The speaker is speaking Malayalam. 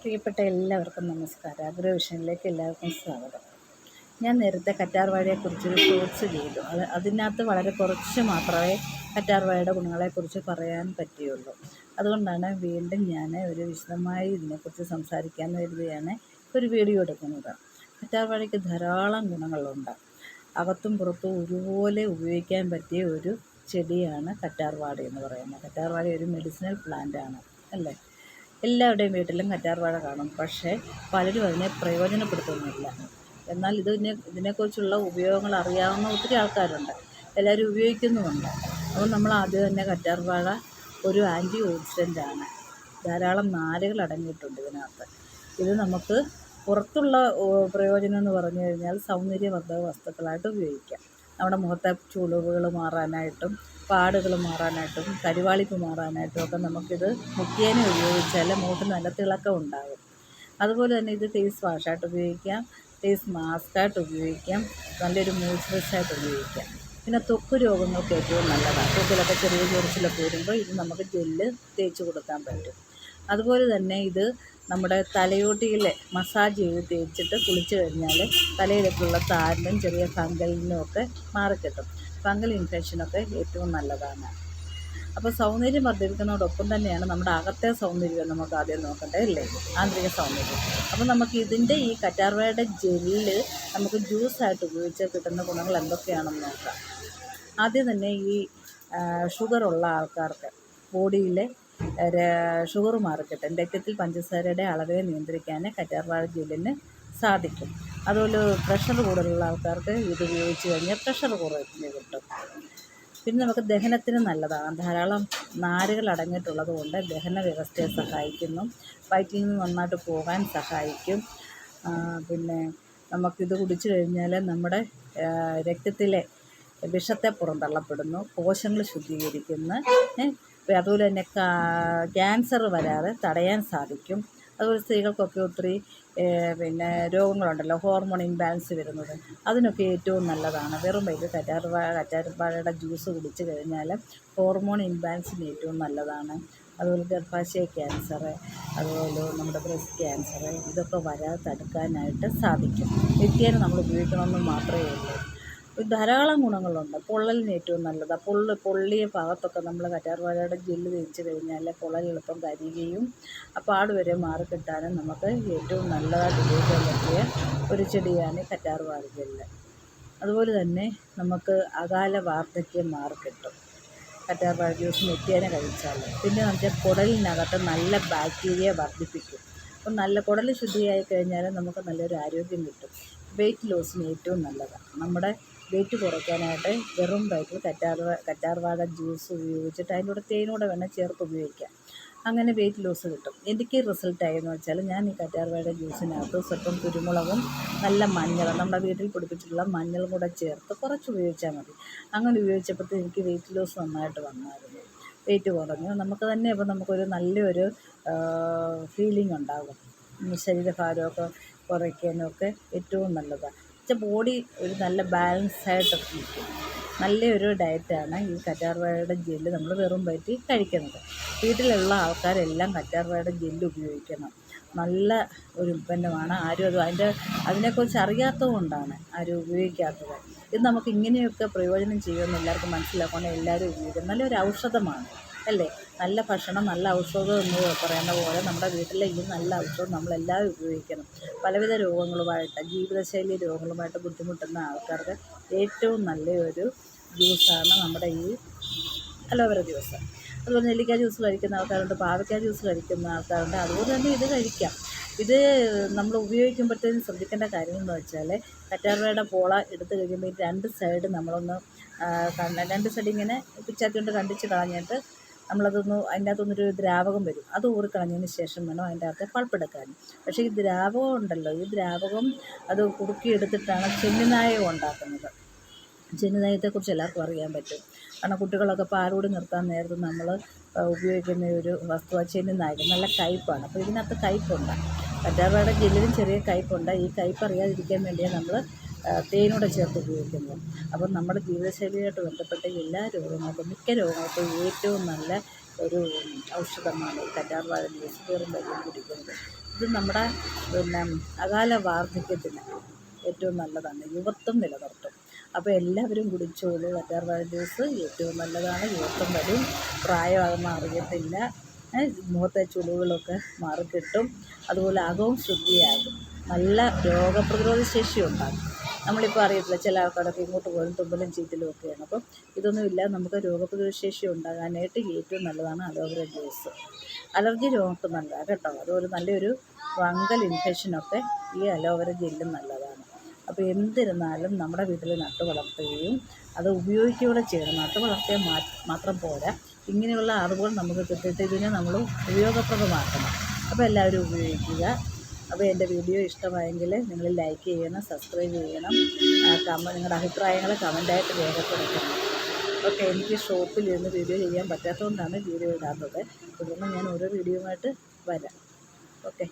പ്രിയപ്പെട്ട എല്ലാവർക്കും നമസ്കാരം. അഗ്രവിഷനിലേക്ക് എല്ലാവർക്കും സ്വാഗതം. ഞാൻ നേരത്തെ കറ്റാർവാഴയെക്കുറിച്ചൊരു ഷോർട്സ് ചെയ്തു. അത് അതിനകത്ത് വളരെ കുറച്ച് മാത്രമേ കറ്റാർവാഴയുടെ ഗുണങ്ങളെക്കുറിച്ച് പറയാൻ പറ്റിയുള്ളൂ അതുകൊണ്ടാണ് വീണ്ടും ഞാൻ ഒരു വിശദമായി ഇതിനെക്കുറിച്ച് സംസാരിക്കാമെന്ന് കരുതിയാണ് ഒരു വീഡിയോ എടുക്കുന്നത്. കറ്റാർവാഴയ്ക്ക് ധാരാളം ഗുണങ്ങളുണ്ട്. അകത്തും പുറത്തും ഒരുപോലെ ഉപയോഗിക്കാൻ പറ്റിയ ഒരു ചെടിയാണ് കറ്റാർവാഴ എന്ന് പറയുന്നത്. കറ്റാർവാഴ ഒരു മെഡിസിനൽ പ്ലാന്റ് ആണ് അല്ലേ? എല്ലാവരുടെയും വീട്ടിലും കറ്റാർവാഴ കാണും. പക്ഷേ പലരും അതിനെ പ്രയോജനപ്പെടുത്തുന്നില്ല. എന്നാൽ ഇതിനെ ഇതിനെക്കുറിച്ചുള്ള ഉപയോഗങ്ങൾ അറിയാവുന്ന ഒത്തിരി ആൾക്കാരുണ്ട്. എല്ലാവരും ഉപയോഗിക്കുന്നുമുണ്ട്. അപ്പോൾ നമ്മൾ ആദ്യം തന്നെ കറ്റാർവാഴ ഒരു ആന്റി ഓക്സിഡന്റാണ് ധാരാളം നാരുകൾ അടങ്ങിയിട്ടുണ്ട് ഇതിനകത്ത്. ഇത് നമുക്ക് പുറത്തുള്ള പ്രയോജനം എന്ന് പറഞ്ഞു കഴിഞ്ഞാൽ സൗന്ദര്യവർദ്ധക വസ്തുക്കളായിട്ട് ഉപയോഗിക്കാം. നമ്മുടെ മുഖത്തെ ചുളിവുകൾ മാറാനായിട്ടും പാടുകൾ മാറാനായിട്ടും കരിവാളിപ്പ് മാറാനായിട്ടും ഒക്കെ നമുക്കിത് മുഖ്യേന ഉപയോഗിച്ചാൽ മുഖത്ത് നല്ല തിളക്കം ഉണ്ടാകും. അതുപോലെ തന്നെ ഇത് ഫേസ് വാഷായിട്ട് ഉപയോഗിക്കാം. ഫേസ് മാസ്കായിട്ട് ഉപയോഗിക്കാം. നല്ലൊരു മോയ്സ്ചറൈസായിട്ട് ഉപയോഗിക്കാം. പിന്നെ ത്വക്ക് രോഗങ്ങൾക്ക് ഏറ്റവും നല്ലതാണ്. ത്വക്കിലൊക്കെ ചെറിയ ചൊറിച്ചിലൊക്കെ വരുമ്പോൾ ഇത് നമുക്ക് ജെല്ല് തേച്ച് കൊടുക്കാൻ പറ്റും. അതുപോലെ തന്നെ ഇത് നമ്മുടെ തലയോട്ടിയിൽ മസാജ് ചെയ്ത് തേച്ചിട്ട് കുളിച്ച് കഴിഞ്ഞാൽ തലയിലേക്കുള്ള താരനും ചെറിയ ഫംഗലിനും ഒക്കെ മാറിക്കിട്ടും. ഫംഗൽ ഇൻഫെക്ഷനൊക്കെ ഏറ്റവും നല്ലതാണ്. അപ്പോൾ സൗന്ദര്യം വർദ്ധിപ്പിക്കുന്നതോടൊപ്പം തന്നെയാണ് നമ്മുടെ അകത്തെ സൗന്ദര്യം നമുക്ക് ആദ്യം നോക്കണ്ടേ അല്ലേ? ആന്തരിക സൗന്ദര്യം. അപ്പോൾ നമുക്ക് ഇതിന്റെ ഈ കറ്റാർവാഴയുടെ ജെല്ല് നമുക്ക് ജ്യൂസായിട്ട് ഉപയോഗിച്ച് കിട്ടുന്ന ഗുണങ്ങൾ എന്തൊക്കെയാണെന്ന് നോക്കാം. ആദ്യം തന്നെ ഈ ഷുഗറുള്ള ആൾക്കാർക്ക് ബോഡിയിലെ ഷുഗർ മാർക്കറ്റ് രക്തത്തിൽ പഞ്ചസാരയുടെ അളവിനെ നിയന്ത്രിക്കാൻ കറ്റാർവാഴ ജെല്ലിന് സാധിക്കും. അതുപോലെ പ്രഷർ കൂടുതലുള്ള ആൾക്കാർക്ക് ഇത് ഉപയോഗിച്ച് കഴിഞ്ഞാൽ പ്രഷർ കുറഞ്ഞ് കിട്ടും. പിന്നെ നമുക്ക് ദഹനത്തിന് നല്ലതാണ്. ധാരാളം നാരുകൾ അടങ്ങിയിട്ടുള്ളത് കൊണ്ട് ദഹന വ്യവസ്ഥയെ സഹായിക്കുന്നു. വയറ്റിൽ നിന്ന് നന്നായിട്ട് പോകാൻ സഹായിക്കും. പിന്നെ നമുക്കിത് കുടിച്ചു കഴിഞ്ഞാൽ നമ്മുടെ രക്തത്തിലെ വിഷത്തെ പുറന്തള്ളപ്പെടുന്നു. കോശങ്ങൾ ശുദ്ധീകരിക്കുന്നു അതുപോലെ തന്നെ ക്യാൻസർ വരാതെ തടയാൻ സാധിക്കും. അതുപോലെ സ്ത്രീകൾക്കൊക്കെ ഒത്തിരി പിന്നെ രോഗങ്ങളുണ്ടല്ലോ ഹോർമോൺ ഇംബാലൻസ് വരുന്നത്. അതിനൊക്കെ ഏറ്റവും നല്ലതാണ്. വെറും വൈകിട്ട് കറ്റാർവാഴ കറ്റാർവാഴയുടെ ജ്യൂസ് കുടിച്ച് കഴിഞ്ഞാൽ ഹോർമോൺ ഇംബാലൻസിന് ഏറ്റവും നല്ലതാണ്. അതുപോലെ ഗർഭാശയ ക്യാൻസർ അതുപോലെ നമ്മുടെ ബ്രസ്റ്റ് ക്യാൻസർ ഇതൊക്കെ വരാതെ തടുക്കാനായിട്ട് സാധിക്കും. നിത്യേന നമ്മൾ ഉപയോഗിക്കണമെന്ന് മാത്രമേ ഉള്ളൂ. ധാരാളം ഗുണങ്ങളുണ്ട്. പൊള്ളലിന് ഏറ്റവും നല്ലതാണ് പൊള്ളി പൊള്ളിയ ഭാഗത്തൊക്കെ നമ്മൾ കറ്റാർവാഴയുടെ ജെല്ല് തേച്ച് കഴിഞ്ഞാൽ പൊള്ളൽ എളുപ്പം കരിയുകയും ആ പാട് വരെ മാറിക്കിട്ടാനും നമുക്ക് ഏറ്റവും നല്ലതായിട്ട് ഉപയോഗിക്കാൻ പറ്റിയ ഒരു ചെടിയാണ് കറ്റാർവാഴ ജെല്ല് അതുപോലെ തന്നെ നമുക്ക് അകാല വാർദ്ധക്യം മാറിക്കിട്ടും കറ്റാർവാഴ ജ്യൂസ് നിത്യേന കഴിച്ചാൽ. പിന്നെ നമുക്ക് കുടലിനകത്ത് നല്ല ബാക്ടീരിയ വർദ്ധിപ്പിക്കും. അപ്പം നല്ല കുടൽ ശുദ്ധിയായി കഴിഞ്ഞാൽ നമുക്ക് നല്ലൊരു ആരോഗ്യം കിട്ടും. വെയിറ്റ് ലോസിന് ഏറ്റവും നല്ലതാണ്. നമ്മുടെ വെയിറ്റ് കുറയ്ക്കാനായിട്ട് വെറും വയറ്റിൽ കറ്റാർവാ കറ്റാർവാഴ ജ്യൂസ് ഉപയോഗിച്ചിട്ട് അതിന്റെ കൂടെ തേനൂടെ വേണം ചേർത്ത് ഉപയോഗിക്കാം. അങ്ങനെ വെയിറ്റ് ലോസ് കിട്ടും. എനിക്ക് റിസൾട്ട് ആയെന്ന് വെച്ചാൽ ഞാൻ ഈ കറ്റാർവാഴ ജ്യൂസിനകത്ത് സ്വല്പം കുരുമുളകും നല്ല മഞ്ഞളും നമ്മുടെ വീട്ടിൽ പിടിപ്പിച്ചിട്ടുള്ള മഞ്ഞളും കൂടെ ചേർത്ത് കുറച്ച് ഉപയോഗിച്ചാൽ മതി. അങ്ങനെ ഉപയോഗിച്ചപ്പോഴത്തേക്ക് എനിക്ക് വെയിറ്റ് ലോസ് നന്നായിട്ട് വന്നായിരുന്നു. വെയിറ്റ് കുറഞ്ഞു. നമുക്ക് തന്നെ ഇപ്പോൾ നമുക്കൊരു നല്ലൊരു ഫീലിംഗ് ഉണ്ടാകും. ശരീരഭാരമൊക്കെ കുറയ്ക്കാനൊക്കെ ഏറ്റവും നല്ലതാണ്. വെച്ചാൽ ബോഡി ഒരു നല്ല ബാലൻസ് ആയിട്ട് ഇരിക്കും. നല്ലൊരു ഡയറ്റാണ് ഈ കറ്റാർവാഴയുടെ ജെല്ല് നമ്മൾ വെറും വയറ്റി കഴിക്കുന്നത്. വീട്ടിലുള്ള ആൾക്കാരെല്ലാം കറ്റാർവാഴയുടെ ജെല്ല് ഉപയോഗിക്കണം. നല്ല ഒരു ഉൽപ്പന്നമാണ് ആരും അത് അതിന്റെ അതിനെക്കുറിച്ച് അറിയാത്തത് കൊണ്ടാണ് ആരും ഉപയോഗിക്കാത്തത്. ഇത് നമുക്ക് ഇങ്ങനെയൊക്കെ പ്രയോജനം ചെയ്യുമെന്ന് എല്ലാവർക്കും മനസ്സിലാക്കണം എല്ലാവരും ഉപയോഗിക്കും നല്ലൊരു ഔഷധമാണ്. അല്ലേ? നല്ല ഭക്ഷണം നല്ല ഔഷധം എന്ന് പറയുന്ന പോലെ നമ്മുടെ വീട്ടിലെ ഈ നല്ല ഔഷധം നമ്മളെല്ലാവരും ഉപയോഗിക്കണം. പലവിധ രോഗങ്ങളുമായിട്ട് ജീവിതശൈലി രോഗങ്ങളുമായിട്ട് ബുദ്ധിമുട്ടുന്ന ആൾക്കാർക്ക് ഏറ്റവും നല്ലൊരു ജ്യൂസാണ് നമ്മുടെ ഈ അലോവേര ജ്യൂസ്. അതുപോലെ നെല്ലിക്ക ജ്യൂസ് കഴിക്കുന്ന ആൾക്കാരുണ്ട് പാവയ്ക്ക ജ്യൂസ് കഴിക്കുന്ന ആൾക്കാരുണ്ട്. അതുപോലെ തന്നെ ഇത് കഴിക്കാം. ഇത് നമ്മൾ ഉപയോഗിക്കുമ്പോഴത്തേനും ശ്രദ്ധിക്കേണ്ട കാര്യം എന്ന് വെച്ചാൽ കറ്റാർവയുടെ പോള എടുത്തു കഴിയുമ്പോൾ രണ്ട് സൈഡ് നമ്മളൊന്ന് രണ്ട് സൈഡ് ഇങ്ങനെ പിച്ചാത്തി കൊണ്ട് കണ്ടിച്ച് കളഞ്ഞിട്ട് നമ്മളതൊന്ന് അതിന്റെ അകത്തുനിന്നൊരു ദ്രാവകം വരും. അത് ഊറിക്കളഞ്ഞതിന് ശേഷം വേണം അതിന്റെ അകത്തെ പൾപ്പെടുക്കാൻ പക്ഷേ ഈ ദ്രാവകം ഉണ്ടല്ലോ ഈ ദ്രാവകം അത് കുറുക്കിയെടുത്തിട്ടാണ് ചെന്നിനായം ഉണ്ടാക്കുന്നത്. ചെന്നിനായത്തെക്കുറിച്ച് എല്ലാവർക്കും അറിയാൻ പറ്റും. കാരണം കുട്ടികളൊക്കെ പാലുകൂടി നിർത്താൻ നേരത്ത് നമ്മൾ ഉപയോഗിക്കുന്ന ഒരു വസ്തു ചെന്നിനായകം നല്ല കയ്പ്പാണ് അപ്പോൾ ഇതിനകത്ത് കയ്പ്പുണ്ട് കറ്റാർവാഴയുടെ ജെല്ലിലും ചെറിയ കയ്പ്പുണ്ട് ഈ കയ്പ്പ് അറിയാതിരിക്കാൻ വേണ്ടിയാണ് നമ്മൾ തേനൂടെ ചേർത്ത് ഉപയോഗിക്കുന്നത് അപ്പം നമ്മുടെ ജീവിതശൈലിയായിട്ട് ബന്ധപ്പെട്ട എല്ലാ രോഗങ്ങൾക്കും മിക്ക രോഗങ്ങൾക്കും ഏറ്റവും നല്ല ഒരു ഔഷധമാണ് ഈ കറ്റാർവാഴ ജ്യൂസ് കയറും വലിയ കുടിക്കുന്നത്. ഇത് നമ്മുടെ പിന്നെ അകാല വാർദ്ധക്യത്തിന് ഏറ്റവും നല്ലതാണ്. യുവത്വം നിലനിർത്തും. അപ്പോൾ എല്ലാവരും കുടിച്ചോളൂ. കറ്റാർവാഴ ജ്യൂസ് ഏറ്റവും നല്ലതാണ്. യുവത്വം വരും. പ്രായമാകുന്ന അറിയത്തില്ല. മുഖത്തെ ചുളിവുകളൊക്കെ മാറിക്കിട്ടും. അതുപോലെ അകവും ശുദ്ധിയാകും. നല്ല രോഗപ്രതിരോധ ശേഷി ഉണ്ടാകും. നമ്മളിപ്പോൾ അറിയത്തില്ല ചില ആൾക്കാരൊക്കെ ഇങ്ങോട്ട് പോലും തുമ്പലും ചീറ്റലും ഒക്കെയാണ്. അപ്പം ഇതൊന്നുമില്ല നമുക്ക് രോഗപ്രതിശേഷി ഉണ്ടാകാനായിട്ട് ഏറ്റവും നല്ലതാണ് അലോവേര ജ്യൂസ്. അലർജി രോഗങ്ങൾക്ക് നല്ലതാണ് കേട്ടോ. അതുപോലെ നല്ലൊരു ഫംഗൽ ഇൻഫെക്ഷനൊക്കെ ഈ അലോവേര ജെല്ലും നല്ലതാണ്. അപ്പോൾ എന്തിരുന്നാലും നമ്മുടെ വീട്ടിൽ നട്ടു വളർത്തുകയും അത് ഉപയോഗിക്കുകയൂടെ ചെയ്യണം. നട്ടു വളർത്തിയാൽ മാത്രം പോരാ. ഇങ്ങനെയുള്ള അറിവുകൾ നമുക്ക് കിട്ടിയിട്ട് ഇതിനെ നമ്മൾ ഉപയോഗപ്രദമാക്കണം. അപ്പോൾ എല്ലാവരും ഉപയോഗിക്കുക. അപ്പോൾ എന്റെ വീഡിയോ ഇഷ്ടമായെങ്കിൽ നിങ്ങൾ ലൈക്ക് ചെയ്യണം സബ്സ്ക്രൈബ് ചെയ്യണം. കമ നിങ്ങളുടെ അഭിപ്രായങ്ങൾ കമന്റായിട്ട് രേഖപ്പെടുത്തണം. ഓക്കെ എനിക്ക് ഷോപ്പിലിരുന്ന് വീഡിയോ ചെയ്യാൻ പറ്റാത്തതുകൊണ്ടാണ് വീഡിയോ ഇടാത്തത്. തുടർന്ന് ഞാൻ ഓരോ വീഡിയോ ആയിട്ട് വരാം. ഓക്കെ.